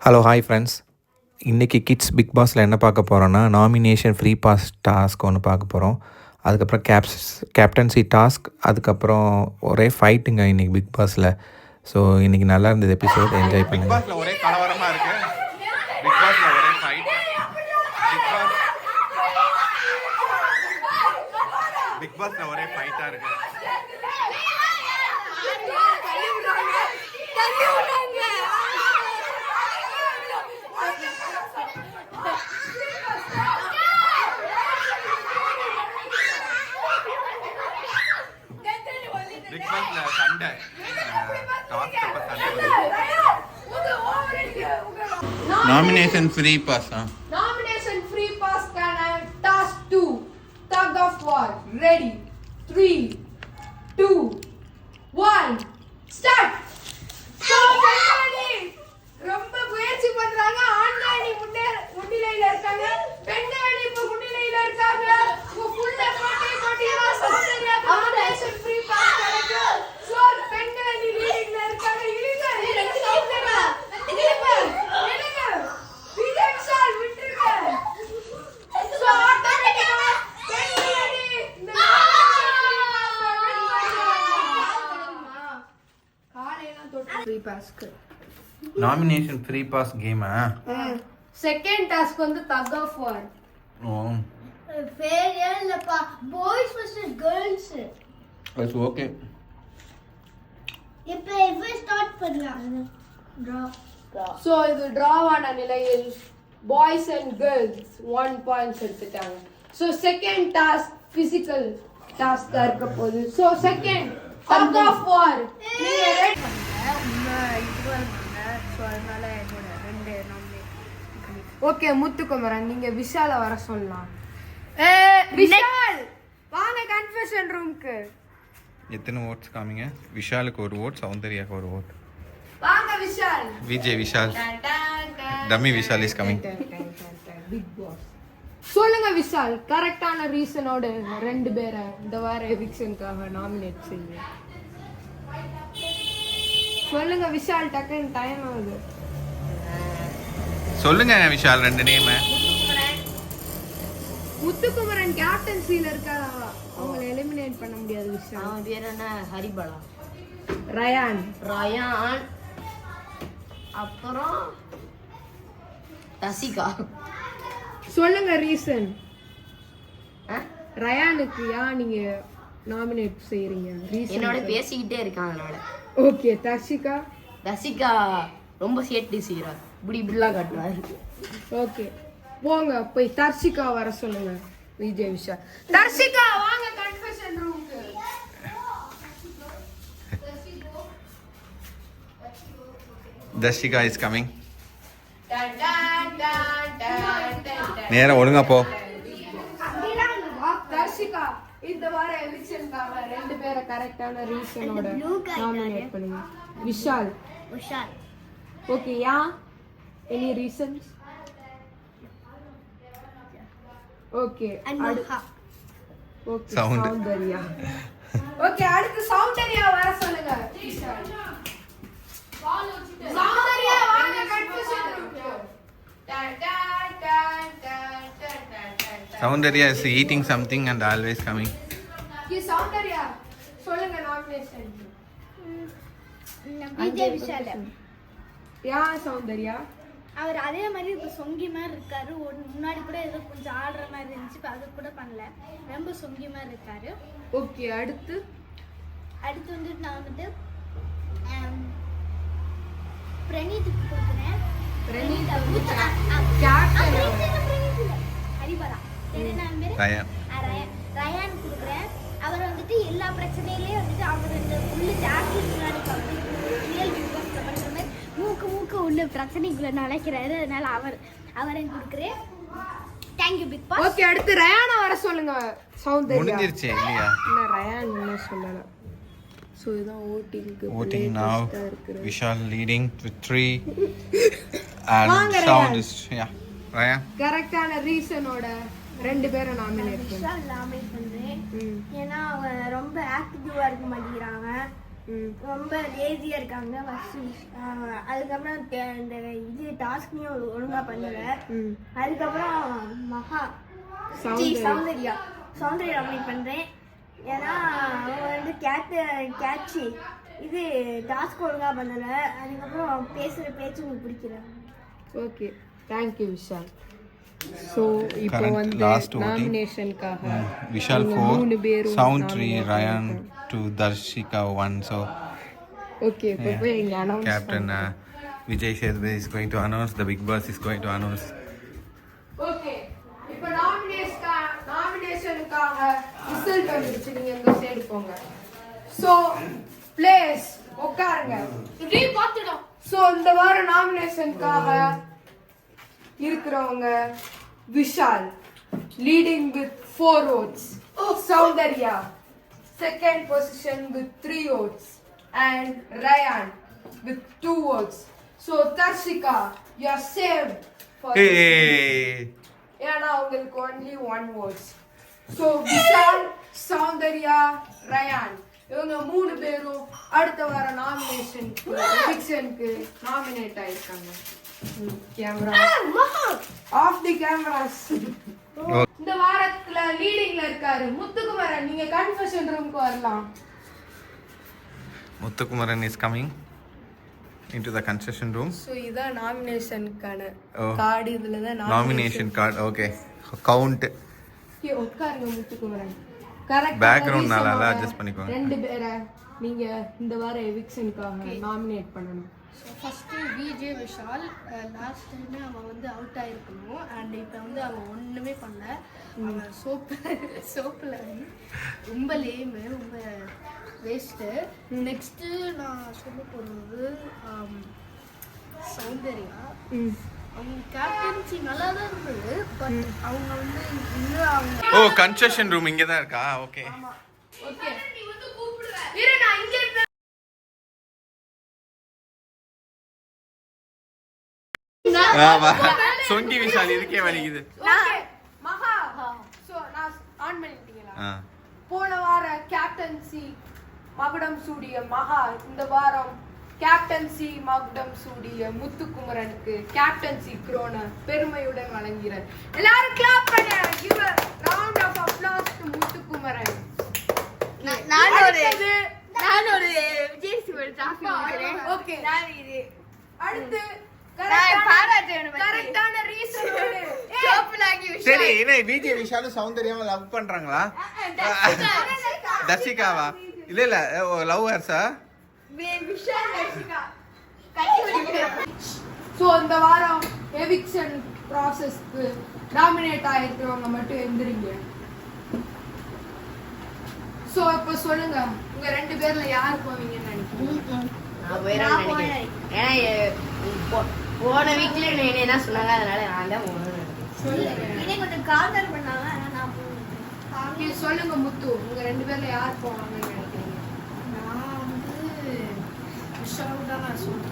Hello hi friends இன்றைக்கி kids big பாஸில் என்ன பார்க்க போகிறோன்னா நாமினேஷன் ஃப்ரீ பாஸ் டாஸ்க் ஒன்று பார்க்க போகிறோம் அதுக்கப்புறம் கேப்ஸ் கேப்டன்சி டாஸ்க் அதுக்கப்புறம் ஒரே ஃபைட்டுங்க இன்றைக்கி பிக் பாஸில் ஸோ இன்றைக்கி நல்லா இருந்தது எபிசோட் என்ஜாய் பிக் பண்ணுங்கள் பாஸ்ல ஒரே கலவரமா இருக்கு. பிக் பாஸ்ல ஒரே ஃபைட் பிக் பாஸ் பிக் பாஸ்ல ஒரே ஃபைட்டா இருக்கு. நாமினேஷன் ஃப்ரீ பாஸா நாமினேஷன் ஃப்ரீ பாஸ் கான task 2 tug of war ready 3 2 1 start ரொம்ப முயற்சி பண்றாங்க. ஆன்லைன் முன்னே முன்னிலையில இருக்காங்க. Pass-க்கு. நாமினேஷன் ஃப்ரீ பாஸ் கேமா செகண்ட் டாஸ்க் வந்து tug of war oh. Failure இல்லப்பா boys vs girls it's okay இப்போ இப்போ ஸ்டார்ட் பண்ணலாம். ட்ரா ஸோ இது டிராவான நிலையில் boys and girls one points எடுத்துட்டாங்க. ஸோ செகண்ட் டாஸ்க் பிசிக்கல் டாஸ்காக இருக்க போகுது. So second of war okay Muthukumaran நீங்க விஷால வர சொல்லலாம். விஷால்! வாங்க கன்ஃபெஷன் ரூம்க்கு எத்தனை ஓட்ஸ் காமிங்க? விஷாலுக்கு ஒரு ஓட் சௌந்தர்யாக்கு ஒரு ஓட் வாங்க Vishal. Vijay Vishal. Dummy Vishal is coming. Bigg Boss சொல்லுங்க விஷால். கரெக்டான ரீசனோட ரெண்டு பேரை இந்த வார எவிக்ஷனுக்காக நாமினேட் செய்யுங்க. சொல்லுங்க விஷால் டக்குன்னு டைம் ஆகுது. சொல்லுங்க விஷால் ரெண்டு நேம் முத்துக்குமரன். கேப்டன்சில இருக்காரா அவங்கள எலிமினேட் பண்ண முடியாது விஷால். அவன் பேர் என்ன ஹரிபலா. ரயான். ரயான். அப்புறம் ரசிகா. சொல்லுங்க ரீசன் ஆ? ரயானுக்கு ஏன் நீங்க நாமினேட் செய்யறீங்க என்னோட பேசிக்கிட்டே இருக்கான் அதனால ஓகே தர்ஷிகா? ரசிகா ரொம்ப சேட்டு செய்கிறார் இப்படி இப்படிலாம் காட்டுறாரு ஓகே போங்க போய் தர்ஷிகா வர சொல்லுங்க. விஜய் விஷா. தர்ஷிகா வாங்க கன்ஃபெஷன் ரூமுக்கு தர்ஷிகா இஸ் கமிங் நேரம் ஒழுங்கா போ தர்ஷிகா இந்த வார எலெக்ஷனுக்காக ரெண்டு பேரை கரெக்டான ரீசனோட நாமினேட் பண்ணுங்க. விஷால். உஷார் ஓகே யா? Any reasons okay okay. Soundarya okay அடுத்து சௌந்தர்யா வர சொல்லுங்க விஷால். சௌந்தர்யா வாங்க கன்ஃபெஷன் ரூமுக்கு டன் டன் டன் டன் டன் டன் டன் ton. Soundarya is eating something and always coming இங்க சௌந்தர்யா சொல்லுங்க நாமினேஷன் விஜய் விஷால் யா சௌந்தர்யா? அவர் அதே மாதிரி இப்போ சொங்கி மாதிரி இருக்காரு. முன்னாடி கூட ஏதோ கொஞ்சம் ஆடுற மாதிரி இருந்துச்சு. இப்போ அது கூட பண்ணல. ரொம்ப சொங்கி மாதிரி இருக்காரு. ஓகே அடுத்து? அடுத்து வந்துட்டு நான் வந்துட்டு பிரணீத்துக்கு கொடுக்குறேன் பிரணீத் ரயான் ஆ, ரயான் ரயான் கொடுக்குறேன் அவர் வந்துட்டு எல்லா பிரச்சனையிலையும் வந்துட்டு அவர் இந்த உள்ள ஜாஸ்தி முன்னாடி மூக்கு மூக்கு உள்ள பிரச்சனைக்குள்ள நினைக்கிறாரு அதனால அவர் அவரை கொடுக்குறேன். தேங்க்யூ பிக் பாஸ் ஓகே அடுத்து ரயானா வர சொல்லுங்க சௌந்தர்யா. முடிஞ்சிருச்சு இல்லையா? ரயான் சொல்லல? ஸோ இதுதான் ஓட்டிங்க்கு இருக்கிறது. Vishal is yeah rayon. கரெக்டான ரீசனோட ரெண்டு பேரை நாமினேட் விஷால் நாமினேட் பண்ணுறேன் ம். ஏன்னா அவன் ரொம்ப ஆக்டிவாக இருக்க மாட்டேங்கிறாங்க. ரொம்ப லேசியாக இருக்காங்க. ஃபஸ்ட்டு அதுக்கப்புறம் இந்த இது டாஸ்கையும் ஒழுங்காக பண்ணல. அதுக்கப்புறம் மகா. சௌந்தர்யா. சௌந்தர்யா. அப்படி பண்ணுறேன் ஏன்னா அவங்க வந்து கேட்டு கேட்சி இது டாஸ்க் ஒழுங்காக பண்ணலை. அதுக்கப்புறம் பேசுகிற பேச்சு உங்களுக்கு பிடிக்கல. Okay thank you Vishal. ஸோ இப்போ வந்து. நாமினேஷனுக்காக விஷால் ஃபோர் மூணு பேரும் sound three Rayan two Tharshika one so okay captain Vijay Sethupathi is going to announce the Bigg Boss is going to announce okay இப்போ நாமினேஷனுக்கா நாமினேஷனுக்காக ரிசல்ட் வந்துருச்சு நீங்க எங்க சைடு போங்க. ஸோ பிளேஸ் உட்காருங்க. பார்த்துடும். ஸோ இந்த வாரம் நாமினேஷனுக்காக இருக்கிறவங்க Vishal leading with four votes Soundarya second position with three votes and Rayan with two votes so Tharshika you are save for ஏன்னா அவங்களுக்கு only one words so Vishal Soundarya Rayan இவங்க மூணு பேரும் அடுத்த வார நாமினேஷனுக்கு எவிக்ஷனுக்கு நாமினேட் ஆயிருக்காங்க. கேமரா ஆஃப் தி கேமராஸ் இந்த வாரத்துல லீடிங்ல இருக்காரு முத்துக்குமரன். நீங்க கன்ஃபெஷன் ரூம்க்கு வரலாம். Muthukumaran is coming in to the confession room so இதான் நாமினேஷனுக்கான Oh. கார்டு இதுல தான் nomination card okay count okay உட்காருங்க முத்துக்குமரன். கரெக்ட் Background நல்லா adjust பண்ணிக்கோங்க. ரெண்டு பேரை நீங்க இந்த வார எவிக்ஷனுக்காக நாமினேட் பண்ணணும். So first VJ Vishal last time அவன் வந்து அவுட் ஆகிருக்கணும் அண்ட் இப்போ வந்து அவன் ஒன்றுமே பண்ணல. அவன் சோப்பு சோப்பில் ரொம்ப லேமு ரொம்ப வேஸ்ட்டு நெக்ஸ்ட்டு நான் சொல்ல போகிறது சௌந்தர்யா. அவங்க கேப்டன்சி நல்லா தான் இருந்தது பட் அவங்க வந்து இன்னும் அவங்க ஓ கன்செஷன் ரூம் இங்கே தான் இருக்கா ஓகே ஓகே சொங்கி விஷால் இதுக்கே வலிக்குது. மகா. சோ நான் ஆன் பண்ணிட்டீங்களா போன வார கேப்டன்சி மகுடம் சூடிய மகா இந்த வாரம் கேப்டன்சி மகுடம் சூடிய முத்துக்குமரனுக்கு கேப்டன்சி குரோன பெருமையுடன் வழங்கிறார் எல்லாரும் கிளாப் பண்ண. Give a round of applause to Muthukumaran. நான் ஒரு நான் ஒரு விஜய் சிவன் டிராஃபி கொடுக்குறேன் ஓகே அடுத்து சரி என்ன விஜய் விஷாலும் சௌந்தர்யாவும் லவ் பண்றாங்களா? தர்ஷிகாவா? இல்ல இல்ல லவ் ஹர்ஸா ஸோ இந்த வாரம் எவிக்ஷன் ப்ராசஸ்க்கு நாமினேட் ஆயிருக்கிறவங்க மட்டும் எந்திரிங்க ஸோ இப்போ சொல்லுங்க உங்க ரெண்டு பேர்ல யார் போவீங்கன்னு நினைக்கிறீங்க? நான் போயிடலாம் நினைக்கிறேன். ஏன்னா எ- போ- போன வீக்ல என்ன என்ன சொன்னாங்க அதனால நான் தான் நினைக்கிறேன். இதே கொஞ்சம் காதல் பண்ணாங்க ஆனா நான் போனேன் சொல்லுங்க முத்து. உங்க ரெண்டு பேர்ல யார் போவாங்கன்னு நினைக்கிறீங்க? நான் வந்து தான் நான் சொல்றேன்.